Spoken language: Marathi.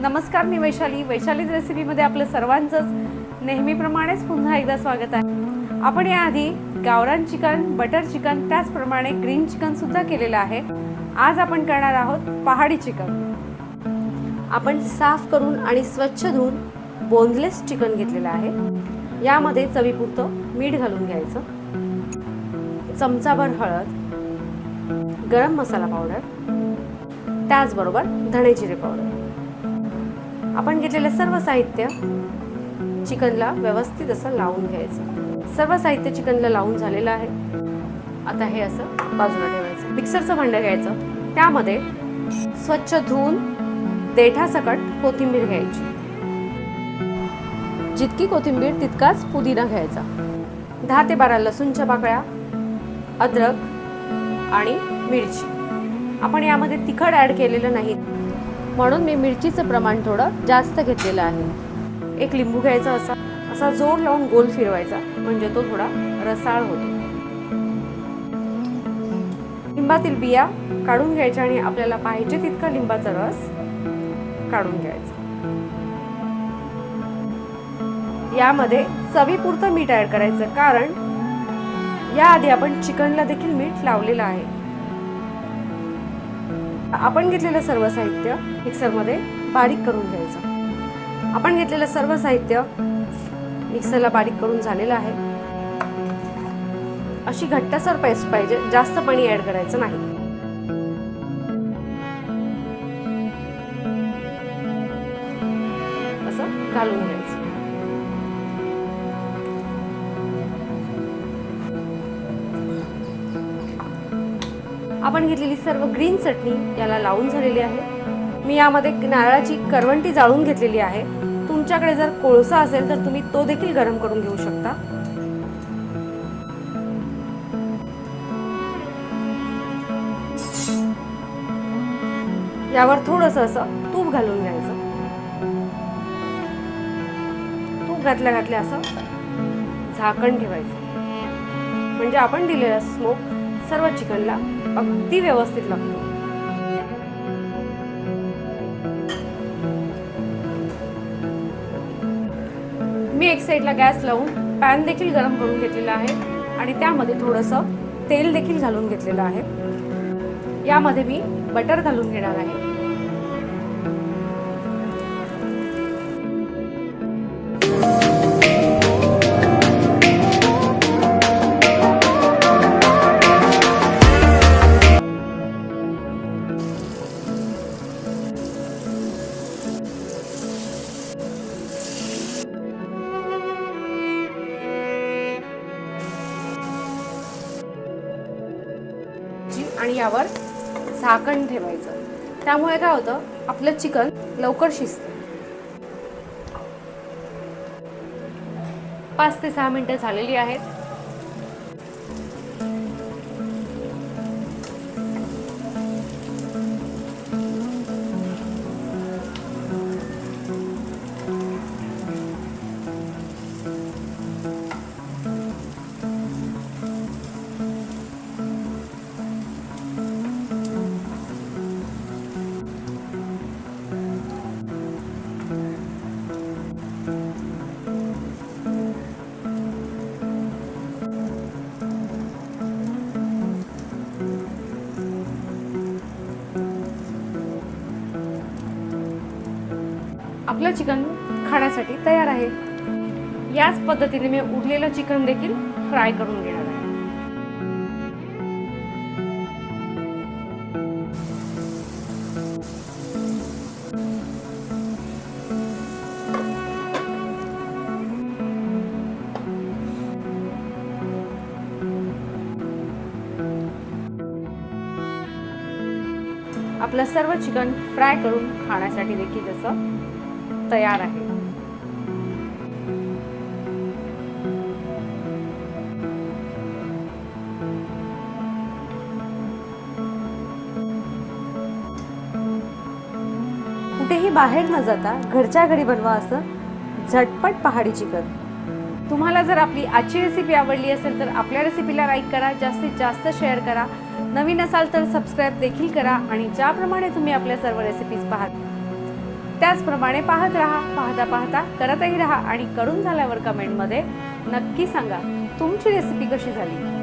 नमस्कार मी वैशाली. वैशालीज रेसिपीमध्ये आपलं सर्वांचंच नेहमीप्रमाणेच पुन्हा एकदा स्वागत आहे. आपण याआधी गावरान चिकन बटर चिकन त्याचप्रमाणे ग्रीन चिकन सुद्धा केलेलं आहे. आज आपण करणार आहोत पहाडी चिकन. आपण साफ करून आणि स्वच्छ धुवून बोनलेस चिकन घेतलेलं आहे. यामध्ये चवीपुरतं मीठ घालून घ्यायचं. चमचाभर हळद गरम मसाला पावडर त्याचबरोबर धणे जिरे पावडर आपण घेतलेलं सर्व साहित्य चिकनला व्यवस्थित असं लावून घ्यायचं. सर्व साहित्य चिकनला लावून झालेलं आहे. आता हे असं बाजूला ठेवायचं. मिक्सरचं भांडं घ्यायचं. त्यामध्ये स्वच्छ धुवून देठासकट कोथिंबीर घ्यायची. जितकी कोथिंबीर तितकाच पुदिना घ्यायचा. दहा ते बारा लसूणच्या पाकळ्या अद्रक आणि मिरची. आपण यामध्ये तिखट ॲड केलेलं नाही. म्हणून मी मिरचीचं प्रमाण थोडं जास्त घेतलेलं आहे. एक लिंबू घ्यायचा असा असा जोर लावून गोल फिरवायचा म्हणजे तो थोडा रसाळ होतो. लिंबातील बिया काढून घ्यायच्या आणि आपल्याला पाहिजे तितका लिंबाचा रस काढून घ्यायचा. यामध्ये चवीपुरतं मीठ ॲड करायचं कारण याआधी आपण चिकनला देखील मीठ लावलेलं आहे. आपण घेतलेलं सर्व साहित्य मिक्सरमध्ये बारीक करून घ्यायचं. आपण घेतलेलं सर्व साहित्य मिक्सरला बारीक करून झालेलं आहे. अशी घट्टसर पेस्ट पाहिजे जास्त पाणी ऍड करायचं नाही. असं घालून घ्यायचं. आपण घेतलेली सर्व ग्रीन चटणी याला लावून झालेली आहे. मी यामध्ये नारळाची करवंटी जाळून घेतलेली आहे. तुमच्याकडे जर कोळसा असेल तर तुम्ही तो देखील गरम करून घेऊ शकता. यावर थोडस असं तूप घालून घ्यायचं. तूप घातल्या घातल्या असं झाकण ठेवायचं. म्हणजे आपण दिलेला स्मोक सर्व चिकनला अगदी व्यवस्थित लागतो. मी एक साईडला गॅस लावून पॅन देखील गरम करून घेतलेला आहे आणि त्यामध्ये थोडंसं तेल देखील घालून घेतलेलं आहे. यामध्ये मी बटर घालून घेणार आहे. आणि यावर झाकण ठेवायचं. त्यामुळे काय होतं? आपलं चिकन लवकर शिजतं. पाच ते सहा मिनटं झालेली आहेत. आपलं चिकन खाण्यासाठी तयार आहे. याच पद्धतीने मी उरलेलं चिकन देखील फ्राय करून घेणार आहे. आपलं सर्व चिकन फ्राय करून खाण्यासाठी देखील असं तयार आहे. कुठेही बाहेर न जाता घरच्या घरी बनवा असं झटपट पहाडी चिकन. तुम्हाला जर आपली आजची रेसिपी आवडली असेल तर आपल्या रेसिपीला लाईक करा जास्तीत जास्त शेअर करा. नवीन असाल तर सबस्क्राईब देखील करा आणि ज्याप्रमाणे तुम्ही आपल्या सर्व रेसिपीज पाहात त्याचप्रमाणे पाहत राहा पाहता पाहता करतही राहा आणि करून झाल्यावर कमेंटमध्ये नक्की सांगा. तुमची रेसिपी कशी झाली?